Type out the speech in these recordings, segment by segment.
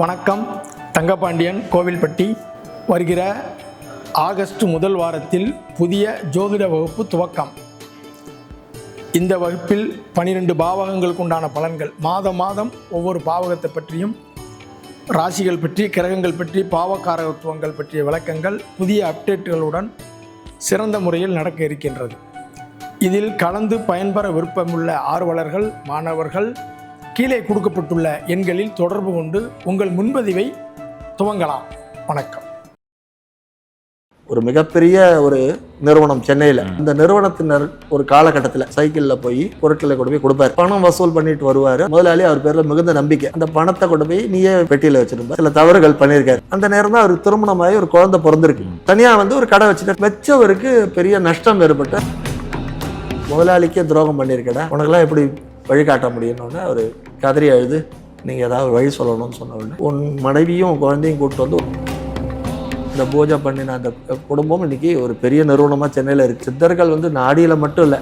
வணக்கம். தங்கபாண்டியன் கோவில்பட்டி வருகிற ஆகஸ்ட் முதல் வாரத்தில் புதிய ஜோதிட வகுப்பு துவக்கம். இந்த வகுப்பில் பனிரெண்டு பாவகங்களுக்கு உண்டான பலன்கள். மாதம் மாதம் ஒவ்வொரு பாவகத்தை பற்றியும் ராசிகள் பற்றி கிரகங்கள் பற்றி பாவகாரகத்துவங்கள் பற்றிய விளக்கங்கள் புதிய அப்டேட்டுகளுடன் சிறந்த முறையில் நடக்க இருக்கின்றது. இதில் கலந்து பயன்பெற விருப்பமுள்ள ஆர்வலர்கள் மாணவர்கள் கீழே கொடுக்கப்பட்டுள்ள எண்களில் தொடர்பு கொண்டு உங்கள் முன்பதிவை துவங்கலாம். வணக்கம். ஒரு மிகப்பெரிய ஒரு நிறுவனம் சென்னையில். இந்த நிறுவனத்தினர் ஒரு காலகட்டத்தில் சைக்கிளில் போய் பொருட்களை கொண்டு போய் கொடுப்பாரு. பணம் வசூல் பண்ணிட்டு வருவார். முதலாளி அவர் பேரில் மிகுந்த நம்பிக்கை. அந்த பணத்தை கொண்டு போய் நீயே பெட்டியில் வச்சிருப்பார். சில தவறுகள் பண்ணியிருக்காரு. அந்த நேரம் தான் அவர் திருமணமாகி ஒரு குழந்தை பிறந்திருக்கு. தனியாக வந்து ஒரு கடை வச்சுட்டு வச்சவருக்கு பெரிய நஷ்டம் ஏற்பட்டு முதலாளிக்கே துரோகம் பண்ணியிருக்கடா. உனக்கெல்லாம் எப்படி வழிகாட்ட முடியும்னு அவர் கதறி அழுது நீங்கள் ஏதாவது வழி சொல்லணும்னு சொன்ன உடனே உன் மனைவியும் உன் குழந்தையும் கூப்பிட்டு வந்து இந்த பூஜை பண்ணின அந்த குடும்பம் இன்னைக்கு ஒரு பெரிய நிறுவனமாக சென்னையில் இருக்கு. சித்தர்கள் வந்து நாடியில் மட்டும் இல்லை.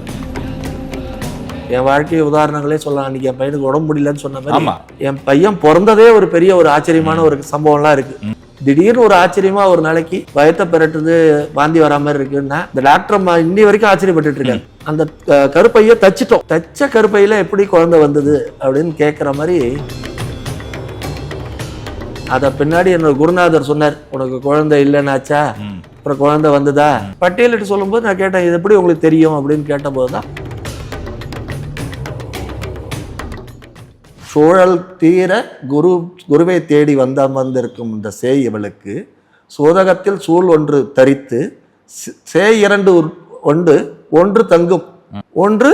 என் வாழ்க்கை உதாரணங்களே சொல்லலாம். அன்னைக்கு என் பையனுக்கு உடம்பு முடியலன்னு சொன்ன மாதிரி என் பையன் பிறந்ததே ஒரு பெரிய ஒரு ஆச்சரியமான ஒரு சம்பவம்லாம் இருக்கு. திடீர்னு ஒரு ஆச்சரியமா ஒரு நாளைக்கு பயத்தை பெரட்டுது வாந்தி வரா மாதிரி இருக்குன்னா இந்த டாக்டர் இன்னி வரைக்கும் ஆச்சரியப்பட்டுட்டு இருக்காரு. அந்த கருப்பையை தச்சிட்டோம். தச்ச கருப்பையில எப்படி குழந்தை வந்தது அப்படின்னு கேட்குற மாதிரி அத பின்னாடி என்னோட குருநாதர் சொன்னார். உனக்கு குழந்தை இல்லைன்னாச்சா. அப்புறம் குழந்தை வந்ததா? பட்டியலிட்டு சொல்லும்போது நான் கேட்டேன் இது எப்படி உங்களுக்கு தெரியும்? அப்படின்னு கேட்டபோது தான் சூழல் தீர குரு குருவை தேடி வந்த அமர்ந்திருக்கும் இந்த சேய் இவளுக்கு சோதகத்தில் சூழ் ஒன்று தரித்து சே- இரண்டு ஒன்று ஒன்று தங்கும். ஒன்று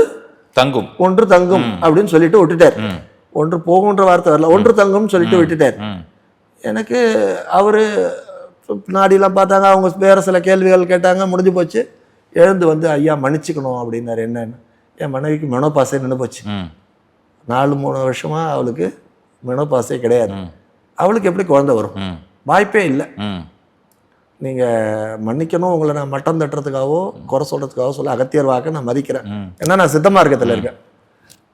தங்கும். ஒன்று தங்கும் அப்படின்னு சொல்லிட்டு விட்டுட்டார். ஒன்று போகுன்ற வார்த்தை வரல. ஒன்று தங்கும்னு சொல்லிட்டு விட்டுட்டார். எனக்கு அவர் நாடிலாம் பார்த்தாங்க. அவங்க வேறு சில கேள்விகள் கேட்டாங்க. முடிஞ்சு போச்சு. எழுந்து வந்து ஐயா மன்னிச்சுக்கணும் அப்படின்னாரு. என்னன்னு என் மனைவிக்கு மெனோபாஸே நின்று போச்சு. நாலு மூணு வருஷமா அவளுக்கு மெனோபாஸே கிடையாது. அவளுக்கு எப்படி குழந்தை வரும். வாய்ப்பே இல்லை. நீங்கள் மன்னிக்கணும் உங்களை நான் மட்டம் தட்டுறதுக்காகவோ குறை சொல்கிறதுக்காகவோ சொல்ல அகத்தியர் வாக்க நான் மதிக்கிறேன். ஏன்னா நான் சித்த மார்க்கத்தில் இருக்கேன்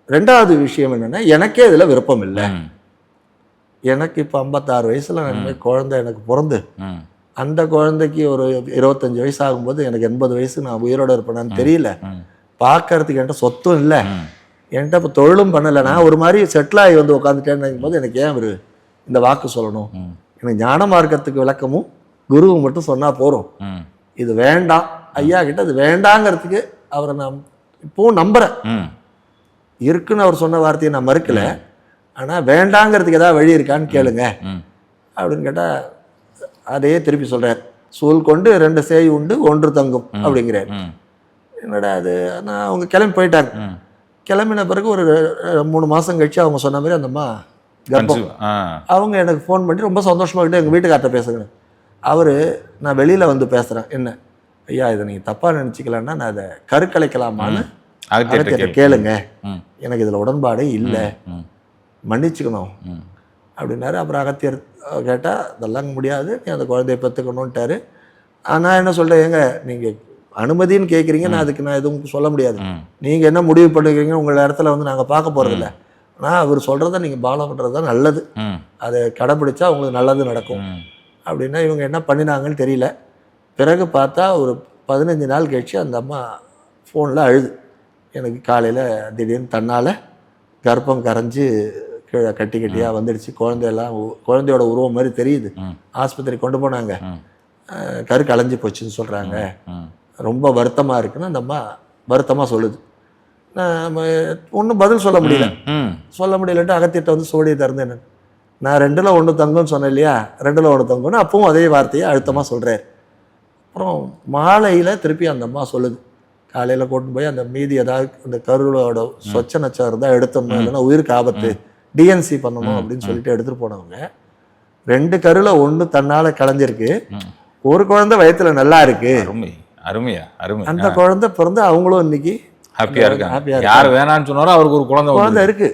ரெண்டாவது விஷயம் என்னன்னா எனக்கே இதில் விருப்பம் இல்லை. எனக்கு இப்போ ஐம்பத்தாறு வயசில் நான் குழந்தை எனக்கு பிறந்து. அந்த குழந்தைக்கு ஒரு இருபத்தஞ்சு வயசு ஆகும்போது எனக்கு எண்பது வயசு நான் உயிரோட இருப்பேனான்னு தெரியல. பார்க்கறதுக்கு என்கிட்ட சொத்தும் இல்லை. என்கிட்ட இப்போ தொழிலும் பண்ணலை நான் ஒரு மாதிரி செட்டில் ஆகி வந்து உட்காந்துட்டேன்னு போது எனக்கு ஏன் ஒரு இந்த வாக்கு சொல்லணும். எனக்கு ஞான மார்க்கத்துக்கு விளக்கமும் குருவும் மட்டும் சொன்னால் போகிறோம். இது வேண்டாம். ஐயா கிட்ட அது வேண்டாங்கிறதுக்கு அவரை நான் இப்போவும் நம்புகிறேன். இருக்குன்னு அவர் சொன்ன வார்த்தையை நான் மறுக்கல. ஆனால் வேண்டாங்கிறதுக்கு ஏதாவது வழி இருக்கான்னு கேளுங்க. அப்படின்னு கேட்டால் அதையே திருப்பி சொல்கிறார் சூழ் கொண்டு ரெண்டு சேய் உண்டு ஒன்று தங்கும் அப்படிங்கிறார். என்னடா அது? நான் அவங்க கிளம்பி போயிட்டாங்க. கிளம்பின பிறகு ஒரு மூணு மாதம் கழிச்சு அவங்க சொன்ன மாதிரி அந்த அம்மா கர்ப்பம். அவங்க எனக்கு ஃபோன் பண்ணி ரொம்ப சந்தோஷமா கிட்ட எங்கள் வீட்டுக்கார்ட்ட பேசுகிறேன் அவர் நான் வெளியில் வந்து பேசுகிறேன் என்ன? ஐயா இதை நீங்கள் தப்பாக நினச்சிக்கலன்னா நான் அதை கருக்கலைக்கலாமான்னு. கேளுங்க. எனக்கு இதில் உடன்பாடே இல்லை. மன்னிச்சுக்கணும். அப்படின்னாரு. அப்புறம் அகத்தியர் கேட்டால் அதெல்லாம் முடியாது. நீ அந்த குழந்தைய பெற்றுக்கணுன்ட்டாரு நான் என்ன சொல்கிறேன் ஏங்க நீங்கள் அனுமதின்னு கேட்குறீங்க நான் அதுக்கு நான் எதுவும் சொல்ல முடியாது. நீங்கள் என்ன முடிவு பண்ணுறீங்க உங்கள் இடத்துல வந்து நாங்கள் பார்க்க போகிறதில்ல ஆனால் அவர் சொல்கிறத நீங்கள் ஃபாலோ பண்ணுறது தான் நல்லது. அதை கடைப்பிடிச்சா உங்களுக்கு நல்லது நடக்கும். அப்படின்னா இவங்க என்ன பண்ணினாங்கன்னு தெரியல. பிறகு பார்த்தா ஒரு பதினஞ்சு நாள் கழிச்சு அந்த அம்மா ஃபோனில் அழுது. எனக்கு காலையில் திடீர்னு தன்னால் கர்ப்பம் கரைஞ்சு கீழே கட்டி கட்டியாக வந்துடுச்சு. குழந்தையெல்லாம் குழந்தையோட உருவம் மாதிரி தெரியுது. ஆஸ்பத்திரி கொண்டு போனாங்க. கரு கலைஞ்சு போச்சுன்னு சொல்கிறாங்க. ரொம்ப வருத்தமாக இருக்குன்னு அந்த அம்மா வருத்தமாக சொல்லுது. நான் ஒன்றும் பதில் சொல்ல முடியல. சொல்ல முடியலன்ட்டு அகத்திட்ட வந்து சோடியை திறந்தேன் நான். நான் ரெண்டில் ஒன்று தங்கும்னு சொன்னேன் இல்லையா? ரெண்டில் ஒன்று தங்கும்னு அப்பவும் அதே வார்த்தையை அழுத்தமாக சொல்கிறார் அப்புறம் மாலையில் திருப்பி அந்த அம்மா சொல்லுது. காலையில் கூட்டின்னு போய் அந்த மீதி ஏதாவது அந்த கருளோட சொச்ச நச்சம் இருந்தால் எடுத்தோம்னா இல்லைன்னா உயிருக்கு ஆபத்து. டிஎன்சி பண்ணணும் அப்படின்னு சொல்லிட்டு எடுத்துகிட்டு போனவங்க. ரெண்டு கருல ஒன்று தன்னால் கலைஞ்சிருக்கு. ஒரு குழந்தை வயித்துல நல்லா இருக்கு. அருமை. அருமையா அருமை. அந்த குழந்தை பிறந்து அவங்களும் இன்னைக்கு ஹாப்பியா இருக்காங்க. யார் வேணாம்னு சொன்னாரோ அவருக்கு ஒரு குழந்தை குழந்தை இருக்கு.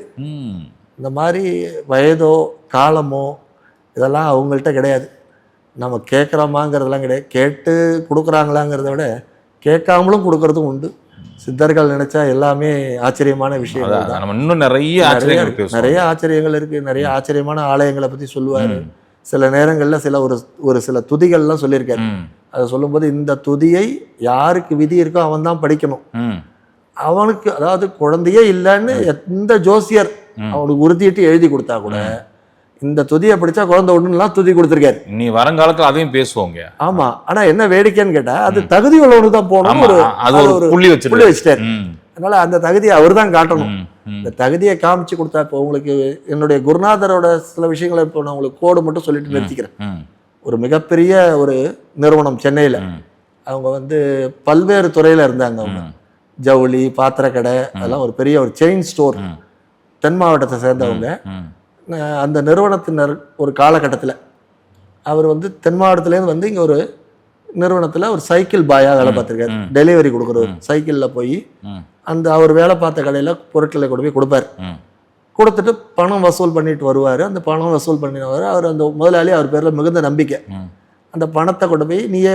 இந்த மாதிரி வயதோ காலமோ இதெல்லாம் அவங்கள்ட்ட கிடையாது. நம்ம கேட்குறோமாங்கிறதெல்லாம் கிடையாது. கேட்டு கொடுக்குறாங்களாங்கிறத விட கேட்காமலும் கொடுக்கறதும் உண்டு. சித்தர்கள் நினைச்சா எல்லாமே ஆச்சரியமான நம்ம இன்னும் நிறைய நிறைய ஆச்சரியங்கள் இருக்கு. நிறைய ஆச்சரியங்கள் இருக்கு. நிறைய ஆச்சரியமான ஆலயங்களை பத்தி சொல்லுவாரு. சில நேரங்கள்ல சில ஒரு ஒரு சில துதிகள்லாம் சொல்லியிருக்காரு. அதை சொல்லும்போது இந்த துதியை யாருக்கு விதி இருக்கோ அவன் தான் படிக்கணும் அவனுக்கு அதாவது குழந்தையே இல்லைன்னு எந்த ஜோசியர் அவனுக்கு உறுதியிட்டு எழுதி கொடுத்தா கூட இந்த துதியை படிச்சா குழந்தை ஒண்ணுலாம் துதி கொடுத்துருக்காரு. நீ வருங்காலத்துல அதையும் பேசுவோங்க. ஆமா. ஆனா என்ன வேடிக்கைன்னு கேட்டா அது தகுதி உள்ளவனுக்கு தான் போகணும் ஆமா. ஒரு அது ஒரு புள்ளி புள்ளி வச்சிருக்கு. வச்சிட்டாரு. ம், அதனால அந்த தகுதியை அவர் தான் காட்டணும். இந்த தகுதியை காமிச்சு கொடுத்தா இப்போ உங்களுக்கு என்னுடைய குருநாதரோட சில விஷயங்களை இப்போ நான் உங்களுக்கு கோடு மட்டும் சொல்லிட்டு நிறுத்திக்கிறேன். ஒரு மிகப்பெரிய ஒரு நிறுவனம் சென்னையில். அவங்க வந்து பல்வேறு துறையில் இருந்தாங்க அவங்க. ஜவுளி பாத்திரக்கடை அதெல்லாம் ஒரு பெரிய ஒரு செயின் ஸ்டோர். தென் மாவட்டத்தை சேர்ந்தவங்க. அந்த நிறுவனத்தினர் ஒரு காலகட்டத்தில் அவர் வந்து தென் மாவட்டத்துலேருந்து வந்து இங்கே ஒரு நிறுவனத்தில் ஒரு சைக்கிள் பாயாக வேலை பார்த்துருக்காரு. டெலிவரி கொடுக்குறவர். சைக்கிளில் போய் அந்த அவர் வேலை பார்த்த கடையில் பொருட்களை கொண்டு போய் கொடுப்பார். கொடுத்துட்டு பணம் வசூல் பண்ணிட்டு வருவார். அந்த பணம் வசூல் பண்ணினவர் அவர் அந்த முதலாளி அவர் பேரில் மிகுந்த நம்பிக்கை. அந்த பணத்தை கொண்டு போய் நீயே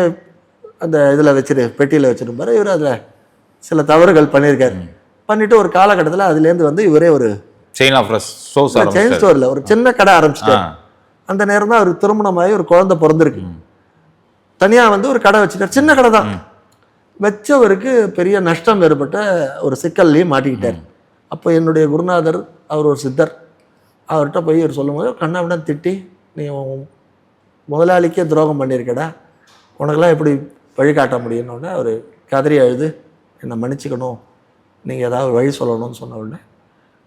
அந்த இதில் வச்சிரு பெட்டியில் வச்சிருப்பாரு இவர் அதில் சில தவறுகள் பண்ணியிருக்காரு பண்ணிட்டு ஒரு காலகட்டத்தில் அதுலேருந்து வந்து இவரே ஒரு செயின் ஆஃப் ரஸ் சோஸ் செயின் ஸ்டோரில் ஒரு சின்ன கடை ஆரம்பிச்சிட்டாரு. அந்த நேரம் தான் அவருக்கு திருமணமாகி ஒரு குழந்தை பிறந்திருக்கு. தனியாக வந்து ஒரு கடை வச்சுட்டார். சின்ன கடை தான். வச்சவருக்கு பெரிய நஷ்டம் ஏற்பட்ட ஒரு சிக்கல்லையும் மாட்டிக்கிட்டார். அப்போ என்னுடைய குருநாதர் அவர் ஒரு சித்தர். அவர்கிட்ட போய் இவர் சொல்லும்போது கண்ணாவிடம் திட்டி நீ முதலாளிக்கே துரோகம் பண்ணியிருக்கடா. உனக்கெல்லாம் எப்படி வழிகாட்ட முடியும்னு அவர் கதறி அழுது என்னை மன்னிச்சுக்கணும். நீங்கள் ஏதாவது வழி சொல்லணும்னு சொன்ன உடனே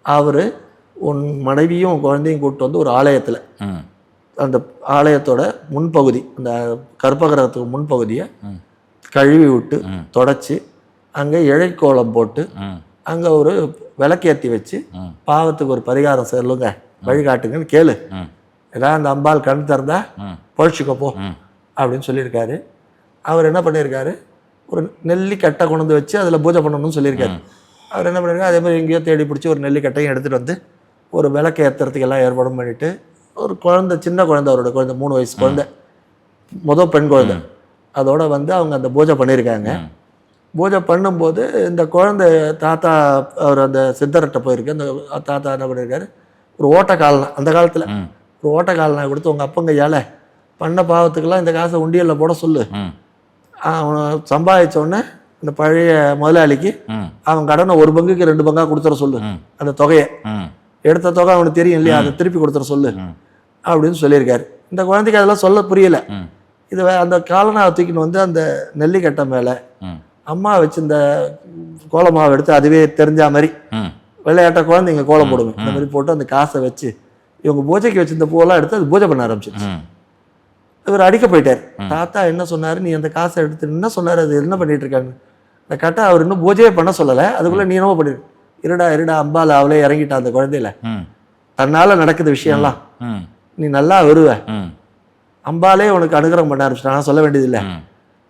அவர் உன் மனைவியும் உன் குழந்தையும் கூப்பிட்டு வந்து ஒரு ஆலயத்தில் அந்த ஆலயத்தோட முன்பகுதி அந்த கர்ப்பகிரகத்துக்கு முன்பகுதியை. கழுவி விட்டு. தொடச்சி அங்கே இழைக்கோலம் போட்டு அங்கே ஒரு விளக்கேற்றி வச்சு. பாவத்துக்கு ஒரு பரிகாரம் சொல்லுங்க வழிகாட்டுங்கன்னு கேளு. ஏதாவது அந்த அம்பாள் கண் திறந்தா. பொழிச்சுக்கோ போ. அப்படின்னு சொல்லியிருக்காரு அவர் என்ன பண்ணியிருக்காரு ஒரு நெல்லிக்கட்டை கொண்டு வந்து வச்சு அதில் பூஜை பண்ணணும்னு சொல்லியிருக்காரு அவர் என்ன பண்ணியிருக்காரு அதே மாதிரி எங்கேயோ தேடி பிடிச்சி ஒரு நெல்லிக்கட்டையும் எடுத்துகிட்டு வந்து ஒரு விளக்கு ஏற்றுறதுக்கு எல்லாம் ஏற்பாடும் பண்ணிட்டு ஒரு குழந்தை சின்ன குழந்தை அவரோட குழந்தை மூணு வயசு குழந்தை. முத பெண் குழந்தை. அதோட வந்து அவங்க அந்த பூஜை பண்ணியிருக்காங்க. பூஜை பண்ணும்போது இந்த குழந்தை தாத்தா அவர் அந்த சித்தர்கிட்ட போயிருக்கு. அந்த தாத்தா என்ன பண்ணியிருக்காரு ஒரு ஓட்ட கால்னா அந்த காலத்தில். ஒரு ஓட்ட கால்னா கொடுத்து உங்கள் அப்பங்கையால் பண்ண பாவத்துக்கெல்லாம் இந்த காசை உண்டியலில் போட சொல்லு. அவனை சம்பாதிச்ச உடனே இந்த பழைய முதலாளிக்கு அவன் கடனை ஒரு பங்குக்கு ரெண்டு பங்கா கொடுத்துட சொல்லு. அந்த தொகையை. எடுத்த தொகை அவனுக்கு தெரியும் இல்லையா? அதை திருப்பி கொடுத்துட சொல்லு. அப்படின்னு சொல்லியிருக்காரு. இந்த குழந்தைக்கு அதெல்லாம் சொல்ல புரியல. இது அந்த காலனாவை தூக்கின்னு வந்து அந்த நெல்லிக்கட்டை மேலே. அம்மா வச்சு இந்த கோலமாவை எடுத்து அதுவே தெரிஞ்ச மாதிரி. விளையாட்ட குழந்தைங்க கோலம் போடுவேன். இந்த மாதிரி போட்டு அந்த காசை வச்சு இவங்க பூஜைக்கு வச்சிருந்த பூவெல்லாம் எடுத்து அது பூஜை பண்ண ஆரம்பிச்சிருச்சு. இவர் அடிக்க போயிட்டார். தாத்தா என்ன சொன்னாரு? நீ அந்த காசை எடுத்து என்ன சொன்னாரு? அது என்ன பண்ணிட்டு இருக்காங்க? இந்த கட்டை அவர் இன்னும் பூஜையே பண்ண சொல்லலை. அதுக்குள்ள நீ என்னவோ பண்ணிரு. இருடா இருடா அம்பால அவளே இறங்கிட்டா அந்த குழந்தையில. தன்னால நடக்குது விஷயம்லாம். நீ நல்லா வருவ. அம்பாலே உனக்கு அனுகிரகம் பண்ண ஆரம்பிச்சிட்டா நான் சொல்ல வேண்டியதில்லை.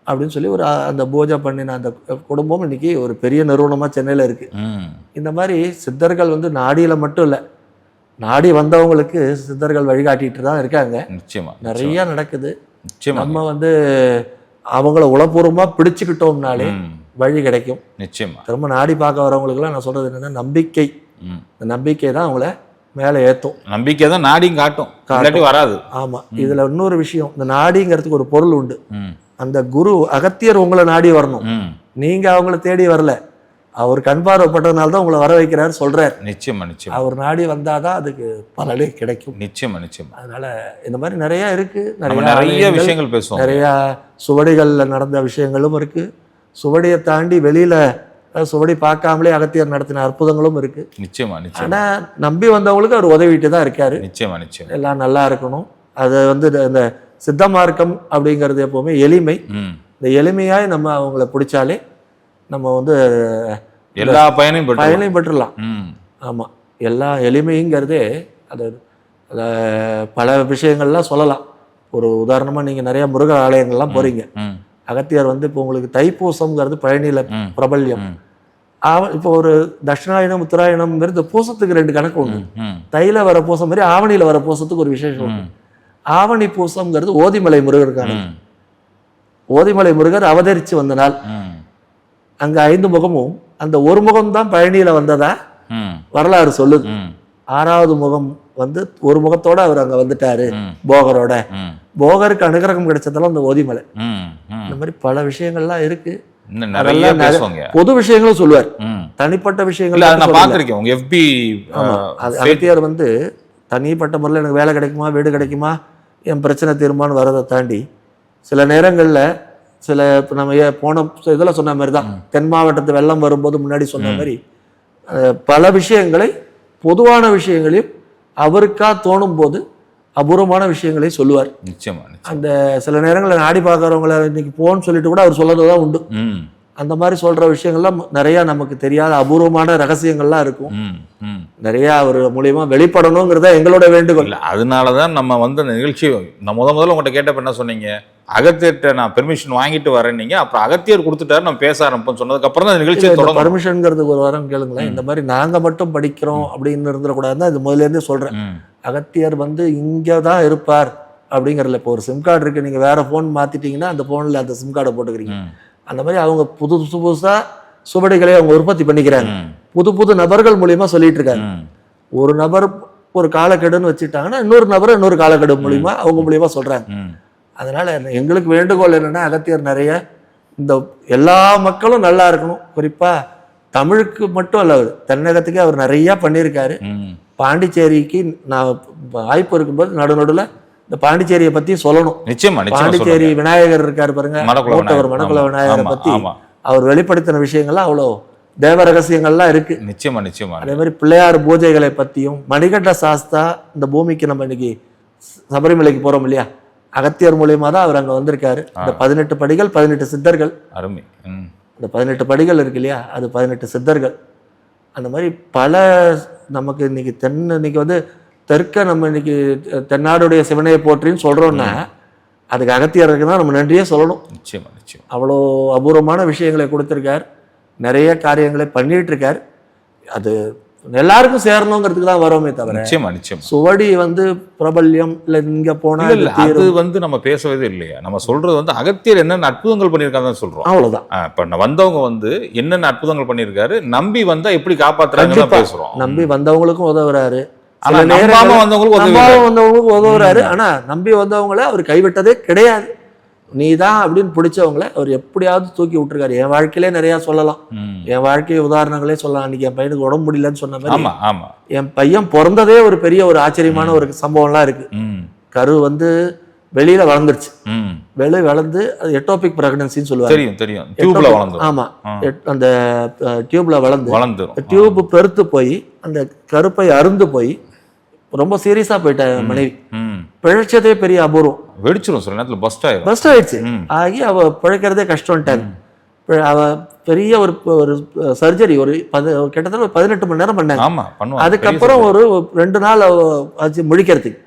அப்படின்னு சொல்லி ஒரு அந்த பூஜை பண்ணின அந்த குடும்பம் இன்னைக்கு ஒரு பெரிய நிறுவனமா சென்னையில இருக்கு. இந்த மாதிரி சித்தர்கள் வந்து நாடியில மட்டும் இல்லை நாடி வந்தவங்களுக்கு சித்தர்கள் வழிகாட்டிட்டு தான் இருக்காங்க. நிச்சயமா நிறைய நடக்குது. நிச்சயமா. நம்ம வந்து அவங்கள உளப்பூர்வமா பிடிச்சுக்கிட்டோம்னாலே. வழி கிடைக்கும். நிச்சயமா. திரும்ப நாடி பார்க்க வரவங்களுக்குலாம் நான் சொல்றது என்னன்னா நம்பிக்கை. இந்த நம்பிக்கை தான் அவங்கள மேலே ஏற்றும். நம்பிக்கை தான் நாடியும் காட்டும். இல்லாட்டி வராது. ஆமா. இதுல இன்னொரு விஷயம் இந்த நாடிங்கிறதுக்கு ஒரு பொருள் உண்டு. அந்த குரு அகத்தியர் உங்களை நாடி வரணும். ம். நீங்க அவங்கள தேடி வரல. அவர் கண் பார்வைப்பட்டதுனால தான் உங்களை வர வைக்கிறார் சொல்றார். நிச்சயமா நிச்சயமா. அவர் நாடி வந்தாதான் அதுக்கு பலனே கிடைக்கும். நிச்சயமா நிச்சயமா. அதனால இந்த மாதிரி நிறைய இருக்கு. நிறைய நிறைய விஷயங்கள் பேசுவோம். நிறைய சுவடிகள்ல நடந்த விஷயங்களும் இருக்கு. சுவடியை தாண்டி வெளியில சுவடி பார்க்காமலே அகத்தியர் நடத்தின அற்புதங்களும் இருக்கு. நிச்சயமா நிச்சயமா. ஆனா நம்பி வந்தவங்களுக்கு அவர் உதவிட்டு தான் இருக்காரு. நிச்சயமா நிச்சயமா. எல்லாம் நல்லா இருக்கணும். அது வந்து இந்த- சித்த மார்க்கம் அப்படிங்கிறது எப்பவுமே எளிமை. இந்த எளிமையாய் நம்ம அவங்கள பிடிச்சாலே நம்ம வந்து எல்லா பயனையும் பயனையும் பெற்றுடலாம். ஆமா. எல்லா எளிமைங்கிறதே அது பல விஷயங்கள்லாம் சொல்லலாம். ஒரு உதாரணமா நீங்க நிறைய முருக ஆலயங்கள்லாம் போறீங்க. அகத்தியர் வந்து இப்போ உங்களுக்கு தைப்பூசம்ங்கிறது பழனியில. பிரபல்யம். ஆவ- இப்போ ஒரு தட்சிணாயனம் உத்தராயணம்ங்கிறது பூசத்துக்கு ரெண்டு கணக்கு உண்டு. தைல வர பூசம் மாதிரி ஆவணியில வர பூசத்துக்கு ஒரு விசேஷம் உண்டு. ஆவணி பூசம்ங்கிறது ஓதிமலை முருகருக்கான. ஓதிமலை முருகர் அவதரிச்சு வந்த நாள். அங்க ஐந்து முகமும் அந்த ஒரு முகம் தான் பழனியில வந்ததா வரலாறு சொல்லுது ஆறாவது முகம் வந்து ஒரு முகத்தோட அவர் அங்க வந்துட்டாரு போகரோட போகருக்கு அனுகிரகம் கிடைச்சதெல்லாம் அந்த ஓதிமலை. இந்த மாதிரி பல விஷயங்கள்லாம் இருக்கு. பொது விஷயங்களும் சொல்லுவார். தனிப்பட்ட விஷயங்கள் நான் சொல்லல. பார்த்திருக்கேன். உங்க எஃபி ஆமா. அது அகத்தியார் வந்து தனிப்பட்ட முறையில் எனக்கு வேலை கிடைக்குமா வீடு கிடைக்குமா என் பிரச்சனை தீருமான்னு வரதை தாண்டி சில நேரங்களில் சில இப்போ நம்ம போன இதில் சொன்ன மாதிரி தான் தென் மாவட்டத்து வெள்ளம் வரும்போது முன்னாடி சொன்ன மாதிரி பல விஷயங்களை பொதுவான விஷயங்களையும் அவருக்கா தோணும் போது அபூர்வமான விஷயங்களையும் சொல்லுவார். நிச்சயமா அந்த சில நேரங்களில் நாடி பார்க்குறவங்கள இன்னைக்கு போன்னு சொல்லிட்டு கூட அவர் சொல்றது தான் உண்டு அந்த மாதிரி சொல்ற விஷயங்கள்லாம் நிறைய நமக்கு தெரியாத அபூர்வமான ரகசியங்கள்லாம் இருக்கும். நிறைய அவர் மூலியமா வெளிப்படணுங்கிறத எங்களோட வேண்டுகோள். இல்ல அதனால தான் நம்ம வந்து அந்த நிகழ்ச்சி நான் முத முதல்ல உங்கள்கிட்ட கேட்டப்ப என்ன சொன்னீங்க? அகத்தியர்கிட்ட நான் பெர்மிஷன் வாங்கிட்டு வரேன்னீங்க அப்புறம் அகத்தியர் கொடுத்துட்டாரு நம்ம பேச ஆரம்பிப்போம் சொன்னதுக்கு அப்புறம் தான் இந்த நிகழ்ச்சியை தொடங்கும் பர்மிஷன்ங்கிறதுக்கு ஒரு வாரம் கேளுங்களேன். இந்த மாதிரி நாங்க மட்டும் படிக்கிறோம் அப்படின்னு இருந்துடக்கூடாதுன்னு தான் இது முதல்ல இருந்தே சொல்றேன். அகத்தியர் வந்து இங்கே தான் இருப்பார் அப்படிங்கிறதுல இப்போ ஒரு சிம் கார்டு இருக்கு. நீங்க வேற ஃபோன் மாத்திட்டீங்கன்னா அந்த ஃபோனில் அந்த சிம் கார்டை போட்டுக்கிறீங்க. அந்த மாதிரி அவங்க புதுசு புதுசா சுவடிகளை அவங்க உற்பத்தி பண்ணிக்கிறாங்க. புது புது நபர்கள் மூலியமா சொல்லிட்டு இருக்காங்க. ஒரு நபர் ஒரு காலக்கெடுன்னு வச்சுட்டாங்கன்னா இன்னொரு நபர் இன்னொரு காலக்கெடு மூலியமா அவங்க மூலியமா சொல்றாங்க. அதனால எங்களுக்கு வேண்டுகோள் என்னன்னா அகத்தியர் நிறைய இந்த எல்லா மக்களும் நல்லா இருக்கணும். குறிப்பா தமிழுக்கு மட்டும் அல்ல தென்னகத்துக்கே அவர் நிறைய பண்ணியிருக்காரு. பாண்டிச்சேரிக்கு நான் வாய்ப்பு இருக்கும்போது நடு நடுவில் இந்த பாண்டிச்சேரியை பத்தி சொல்லணும். நிச்சயமா பாண்டிச்சேரி. விநாயகர் இருக்காரு பாருங்க. விநாயகர். மணக்குள விநாயகரை பத்தி. அவர் வெளிப்படுத்தின விஷயங்கள்லாம் அவ்வளோ தேவ ரகசியங்கள்லாம் இருக்கு. நிச்சயமா நிச்சயமா. அதே மாதிரி பிள்ளையார் பூஜைகளை பத்தியும் மணிகண்ட சாஸ்தா இந்த பூமிக்கு நம்ம இன்னைக்கு சபரிமலைக்கு போறோம் இல்லையா? அகத்தியர் மூலியமா தான் அவர் அங்க வந்திருக்காரு. இந்த பதினெட்டு படிகள் பதினெட்டு சித்தர்கள். அருமை. இந்த பதினெட்டு படிகள் இருக்கு இல்லையா? அது பதினெட்டு சித்தர்கள். அந்த மாதிரி பல நமக்கு இன்னைக்கு தென் இன்னைக்கு வந்து தெற்க நம்ம இன்னைக்கு தென்னாடுடைய சிவனையை போற்றின்னு சொல்றோம்னா அதுக்கு அகத்தியருக்கு தான் நம்ம நன்றியே சொல்லணும். நிச்சயமா நிச்சயம். அவ்வளோ அபூர்வமான விஷயங்களை கொடுத்துருக்கார். நிறைய காரியங்களை பண்ணிட்டு இருக்கார். அது எல்லாருக்கும் சேரணுங்கிறதுக்கு தான் வரோமே தவிர நிச்சயமா நிச்சயமா. சுவடி வந்து பிரபல்யம் இல்லை இங்க போனா இல்ல அது. வந்து நம்ம பேசுவதே இல்லையா. நம்ம சொல்றது வந்து அகத்தியர் என்னென்ன அற்புதங்கள் பண்ணியிருக்காங்கன்னு சொல்றோம். அவ்வளவுதான். இப்ப வந்தவங்க வந்து என்னென்ன அற்புதங்கள் பண்ணியிருக்காரு நம்பி வந்தா எப்படி கண்டிப்பா. பேசுறோம். நம்பி வந்தவங்களுக்கும் உதவுறாரு. ஆனா நம்பாம வந்தவங்களுக்கு உதவுறாரு. ஆனா நம்பி வந்தவங்கள அவர் கைவிட்டதே கிடையாது. நீ தான் அப்படின்னு பிடிச்சவங்கள அவர் எப்படியாவது தூக்கி விட்டுருக்காரு. என் வாழ்க்கையிலே நிறைய சொல்லலாம். என் வாழ்க்கை உதாரணங்களே சொல்லலாம். அன்னைக்கு என் பையனுக்கு உடம்பு முடியலன்னு சொன்ன மாதிரி என் பையன் பிறந்ததே ஒரு பெரிய ஒரு ஆச்சரியமான ஒரு சம்பவம்லாம் இருக்கு. ம். கரு வந்து வெளியில வளர்ந்துருச்சு. வெளியே வளர்ந்து அது எட்டோபிக் பிரெக்னன்சின்னு சொல்லுவாங்க. தெரியும் தெரியும். டியூப்ல வளர்ந்துரும். ஆமா. அந்த டியூப்ல வளர்ந்து வளர்ந்துரும். டியூப் பெருத்து போய் அந்த கருப்பை அருந்து போய் ரொம்ப சீரியஸா போயிட்டேன் மனைவி. பிழைச்சதே பெரிய அபூர்வம். வெடிச்சிரும் சில நேரத்துல பஸ்ட் ஆயிரும். பஸ்ட் ஆயிடுச்சு. ஆகி அவ பிழைக்கிறதே கஷ்டம்ட்டாங்க. அவ பெரிய ஒரு ஒரு சர்ஜரி ஒரு பது கிட்டத்தட்ட ஒரு பதினெட்டு மணி நேரம் பண்ணாங்க. ஆமா பண்ணுவாங்க. அதுக்கப்புறம் ஒரு ரெண்டு நாள் ஆச்சு முழிக்கிறதுக்கு.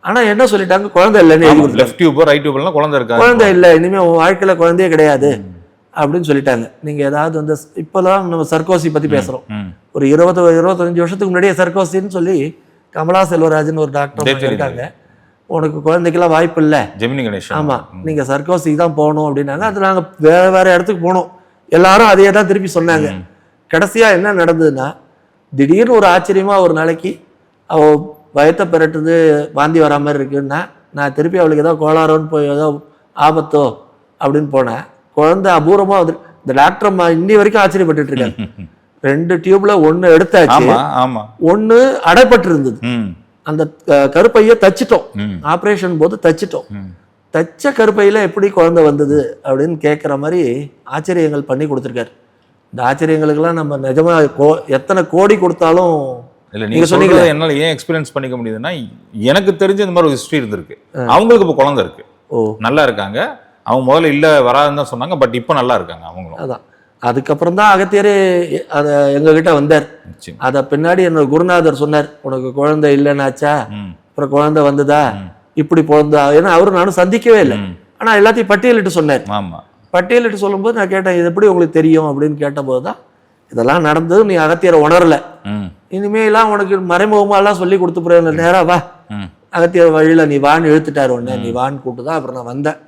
ஆனா என்ன சொல்லிட்டாங்க? குழந்தை இல்லைன்னு. லெஃப்ட் டியூப் ரைட் டியூப் எல்லாம் குழந்தை இருக்காது. குழந்தை இல்லை இனிமே உன் வாழ்க்கையில குழந்தையே கிடையாது. அப்படின்னு சொல்லிட்டாங்க. நீங்க ஏதாவது வந்து இப்போதான் நம்ம சர்க்கோசி பத்தி பேசுறோம். ஒரு இருபது இருபத்தஞ்சு வருஷத்துக்கு முன்னாடியே சர்க்கோசின்னு சொல்லி கமலா செல்வராஜன் ஒரு டாக்டர் இருக்காங்க. உனக்கு குழந்தைக்கெல்லாம் வாய்ப்பு இல்லை. ஜெமினி கணேசன் ஆமா. நீங்க சர்க்கோசிக்கு தான் போகணும் அப்படின்னாங்க. அது நாங்க வேற வேற இடத்துக்கு போனோம். எல்லாரும் அதையே தான் திருப்பி சொன்னாங்க. கடைசியா என்ன நடந்ததுன்னா திடீர்னு ஒரு ஆச்சரியமா ஒரு நாளைக்கு அவ வயத்தை பெரட்டுது வாந்தி வரா மாதிரி இருக்குன்னா நான் திருப்பி அவளுக்கு ஏதோ கோளாறுன்னு போய் ஏதோ ஆபத்தோ அப்படின்னு போனேன். குழந்தை அபூர்வமா வந்து இந்த டாக்டர் இன்னி வரைக்கும் ஆச்சரியப்பட்டுட்டு இருக்காங்க ரெண்டு டியூப்ல ஒண்ணு எடுத்தாச்சு. ஒண்ணு அடைப்பட்டு இருந்தது அந்த கருப்பையை தச்சிட்டோம். ஆபரேஷன் போது தச்சிட்டோம். தச்ச கருப்பையில எப்படி குழந்தை வந்தது அப்படின்னு கேட்குற மாதிரி ஆச்சரியங்கள் பண்ணி கொடுத்துருக்காரு. இந்த ஆச்சரியங்களுக்கெல்லாம் நம்ம நிஜமா கோ எத்தனை கோடி கொடுத்தாலும் இல்ல நீங்க நீங்க சொன்னீங்களே. என்னால ஏன் எக்ஸ்பீரியன்ஸ் பண்ணிக்க முடியுதுன்னா எனக்கு தெரிஞ்ச இந்த மாதிரி ஒரு ஹிஸ்டரி இருந்திருக்கு. அவங்களுக்கு இப்போ குழந்தை இருக்கு. ஓ. நல்லா இருக்காங்க. அவங்க முதல்ல இல்ல வராதுன்னு தான் சொன்னாங்க. பட் இப்போ நல்லா இருக்காங்க அவங்களும். அதான். அதுக்கப்புறம் தான் அகத்தியரே அதை எங்ககிட்ட வந்தார். அதை பின்னாடி என்னோட குருநாதர் சொன்னார் உனக்கு குழந்தை இல்லைன்னாச்சா? அப்புறம் குழந்தை வந்ததா? இப்படி பிறந்தா? ஏன்னா அவரும் நானும் சந்திக்கவே இல்லை. ஆனா எல்லாத்தையும் பட்டியலிட்டு சொன்னார். ஆமா. பட்டியலிட்டு சொல்லும்போது நான் கேட்டேன் இது எப்படி உங்களுக்கு தெரியும்? அப்படின்னு கேட்டபோது தான் இதெல்லாம் நடந்தது நீ அகத்தியரை உணரல. இனிமேலாம் உனக்கு மறைமுகமா எல்லாம் சொல்லி கொடுத்து போறேன் நேரா வா. அகத்தியர் வழியில நீ வான்னு இழுத்துட்டாரு உடனே. நீ வான்னு கூப்பிட்டு தான் அப்புறம் நான் வந்தேன்.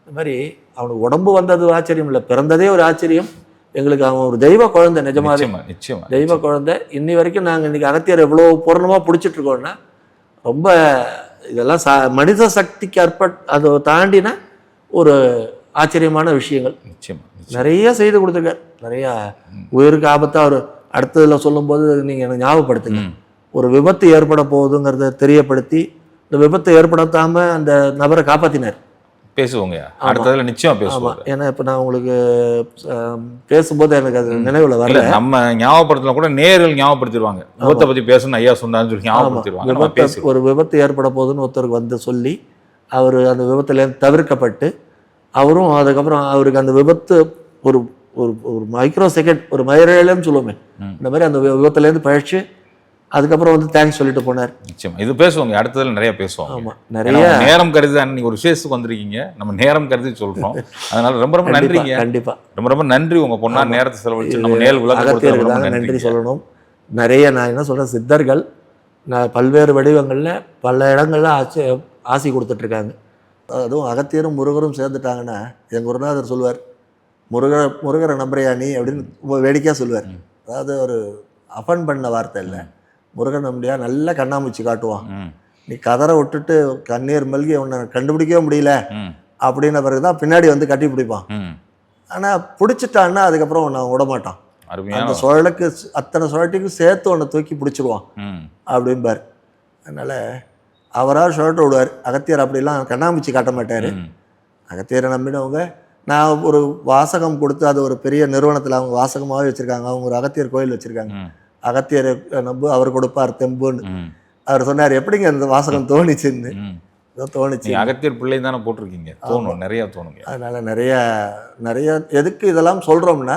இந்த மாதிரி அவனுக்கு உடம்பு வந்தது ஆச்சரியம் இல்லை. பிறந்ததே ஒரு ஆச்சரியம். எங்களுக்கு அவன் ஒரு தெய்வ குழந்தை நிஜமாவே. நிச்சயமா தெய்வ குழந்தை. இன்னி வரைக்கும் நாங்கள் இன்னைக்கு அகத்தியர் எவ்வளோ பூர்ணமாக பிடிச்சிட்டு இருக்கோம்னா ரொம்ப இதெல்லாம் ச மனித சக்திக்கு அற்பட் அதை தாண்டின ஒரு ஆச்சரியமான விஷயங்கள். நிச்சயமா. நிறைய செய்து கொடுத்துருக்கார். நிறைய உயிருக்கு ஆபத்தா அவர் அடுத்ததுல சொல்லும்போது நீங்க எனக்கு ஞாபகப்படுத்துங்க. ஒரு விபத்து ஏற்பட போகுதுங்கிறத தெரியப்படுத்தி இந்த விபத்து ஏற்படுத்தாம அந்த நபரை காப்பாத்தினார். பேசுவோங்க அடுத்ததுல நிச்சயமா பேசுவோம் ஏன்னா இப்ப நான் உங்களுக்கு பேசும்போது எனக்கு அது நினைவுல வரல. நம்ம ஞாபகப்படுத்தல கூட நேர்கள் ஞாபகப்படுத்திடுவாங்க விபத்தை பத்தி பேசணும் ஐயா சொன்னாருன்னு சொல்லி ஞாபகப்படுத்திடுவாங்க ஒரு விபத்து ஏற்பட போகுதுன்னு ஒருத்தருக்கு வந்து சொல்லி அவர் அந்த விபத்துலேருந்து தவிர்க்கப்பட்டு அவரும் அதுக்கப்புறம் அவருக்கு அந்த விபத்து ஒரு ஒரு ஒரு மைக்ரோ செகண்ட் ஒரு மயிரேலன்னு சொல்லுவோமே. இந்த மாதிரி அந்த விபத்துலேருந்து பழிச்சு அதுக்கப்புறம் வந்து தேங்க்ஸ் சொல்லிட்டு போனார். நிச்சயமா. இது பேசுவோங்க அடுத்ததுல நிறைய பேசுவோம் ஆமா நிறைய நேரம் கருதி தான் நீங்க ஒரு விசேஷத்துக்கு வந்திருக்கீங்க நம்ம நேரம் கருதி சொல்றோம். அதனால ரொம்ப ரொம்ப நன்றிங்க. கண்டிப்பா. ரொம்ப ரொம்ப நன்றி உங்க பொண்ணா நேரத்தை செலவழிச்சு நம்ம நேர் தாங்க நன்றி சொல்லணும். நிறைய நான் என்ன சொல்றேன் சித்தர்கள் நான் பல்வேறு வடிவங்கள்ல பல இடங்கள்ல ஆசி ஆசி கொடுத்துட்டு இருக்காங்க அதுவும் அகத்தியரும் முருகரும் சேர்ந்துட்டாங்கன்னா என் குருநாதர் சொல்லுவார் முருக முருகரை நம்புறியா நீ? அப்படின்னு ரொம்ப வேடிக்கையா சொல்லுவார் அதாவது ஒரு அஃபன் பண்ண வார்த்தை இல்லை. முருகன் நம்பியா நல்லா கண்ணாமூச்சி காட்டுவான். நீ கதரை விட்டுட்டு கண்ணீர் மல்கி உன்னை கண்டுபிடிக்கவே முடியல அப்படின்ன பிறகு தான் பின்னாடி வந்து கட்டி பிடிப்பான். ம். ஆனா பிடிச்சிட்டான்னா அதுக்கப்புறம் உன்னை விட மாட்டான். அருமையான அந்த சுழலுக்கு அத்தனை சுழட்டிக்கும் சேர்த்து உன்னை தூக்கி பிடிச்சிடுவான் ம், அப்படிம்பார். அதனால் அவராக சுழட்ட விடுவார். அகத்தியர் அப்படிலாம் கண்ணாமூச்சி காட்ட மாட்டார். அகத்தியரை நம்பினவங்க நான் ஒரு வாசகம் கொடுத்து அது ஒரு பெரிய நிறுவனத்தில் அவங்க வாசகமாகவே வச்சுருக்காங்க. அவங்க ஒரு அகத்தியர் கோயில் வச்சுருக்காங்க. அகத்தியர் நம்பு அவர் கொடுப்பார் தெம்புன்னு. அவர் சொன்னார் எப்படிங்க இந்த வாசகம் தோணுச்சுன்னு. ஏதோ தோணுச்சு. அகத்தியர் பிள்ளை தானே போட்டிருக்கீங்க. தோணும் நிறைய தோணுங்க அதனால் நிறைய நிறைய எதுக்கு இதெல்லாம் சொல்கிறோம்னா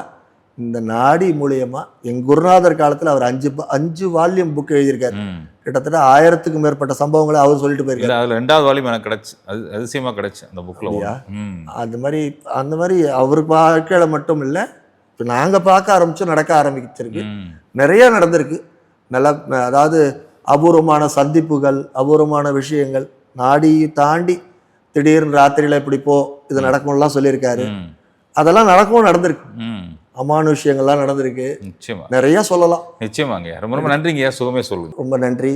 இந்த நாடி மூலியமா என் குருநாதர் காலத்தில் அவர் அஞ்சு அஞ்சு வால்யூம் புக் எழுதியிருக்காரு. கிட்டத்தட்ட ஆயிரத்துக்கும் மேற்பட்ட சம்பவங்களை அவர் சொல்லிட்டு போயிருக்காரு. அதுல ரெண்டாவது வால்யூம் எனக்கு கிடைச்சு அது அதிசயமா கிடைச்சு அந்த? ம். அந்த மாதிரி அந்த மாதிரி அவர் வாழ்க்கையில மட்டும் இல்லை இப்போ நாங்கள் பார்க்க ஆரம்பிச்சோம் நடக்க ஆரம்பிச்சிருக்கு. நிறைய நடந்திருக்கு. நல்லா அதாவது அபூர்வமான சந்திப்புகள் அபூர்வமான விஷயங்கள் நாடி தாண்டி திடீர்னு ராத்திரியில் இப்படி போ இது நடக்கும்லாம் சொல்லியிருக்காரு. அதெல்லாம் நடக்கவும் நடந்திருக்கு. அமானுஷ்யங்கள்லாம் நடந்திருக்கு. நிச்சயமா. நிறைய சொல்லலாம். நிச்சயமாங்க. ரொம்ப ரொம்ப நன்றிங்க. சுகமே சொல்லுங்க. ரொம்ப நன்றி.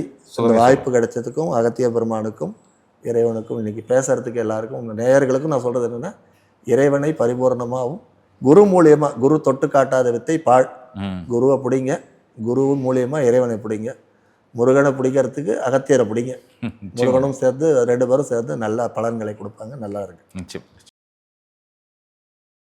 வாய்ப்பு கிடைச்சதுக்கும் அகத்திய பெருமானுக்கும் இறைவனுக்கும் இன்னைக்கு பேசுறதுக்கு எல்லாருக்கும் உங்க நேயர்களுக்கும் நான் சொல்றது என்னன்னா இறைவனை பரிபூர்ணமாகவும் குரு மூலியமா குரு தொட்டு காட்டாத வித்தை பாழ். குருவை பிடிங்க. குரு மூலியமா இறைவனை பிடிங்க. முருகனை பிடிக்கிறதுக்கு அகத்தியரை பிடிங்க. முருகனும் சேர்ந்து ரெண்டு பேரும் சேர்ந்து நல்ல பலன்களை கொடுப்பாங்க. நல்லா இருக்கு. நிச்சயம்.